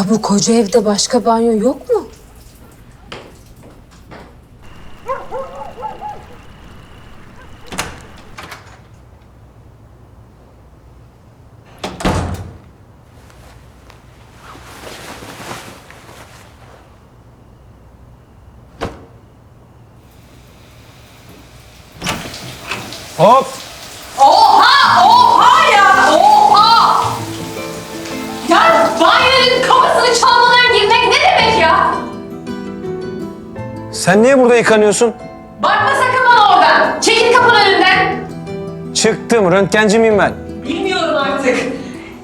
Ya bu koca evde başka banyo yok mu? Hop! Oha! Oha Sen niye burada yıkanıyorsun? Bakma sakın bana oradan. Çekil kapının önünden. Çıktım, röntgenci miyim ben? Bilmiyorum artık.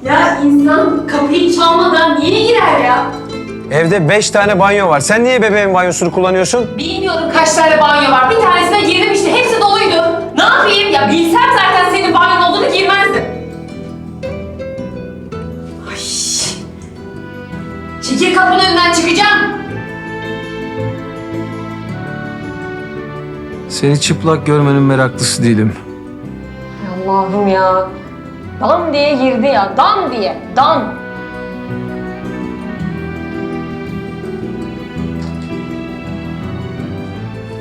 Ya insan kapıyı çalmadan niye girer ya? Evde beş tane banyo var. Sen niye bebeğin banyosunu kullanıyorsun? Bilmiyorum kaç tane banyo var. Bir tanesine girdim işte. Hepsi doluydu. Ne yapayım? Ya bilsem zaten senin banyon olduğunu girmezdim. Ay. Çekil kapının önünden çıkacağım. Seni çıplak görmenin meraklısı değilim. Allah'ım ya. Dan diye girdi ya. Dan diye. Dan.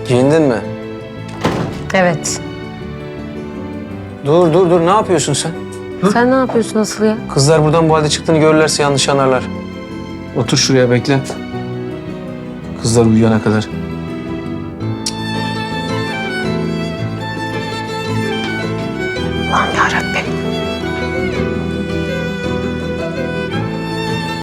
Giyindin mi? Evet. Dur dur dur ne yapıyorsun sen? Sen ne yapıyorsun asıl ya? Kızlar buradan bu halde çıktığını görürlerse yanlış anlarlar. Otur şuraya bekle. Kızlar uyuyana kadar. Yarabbim.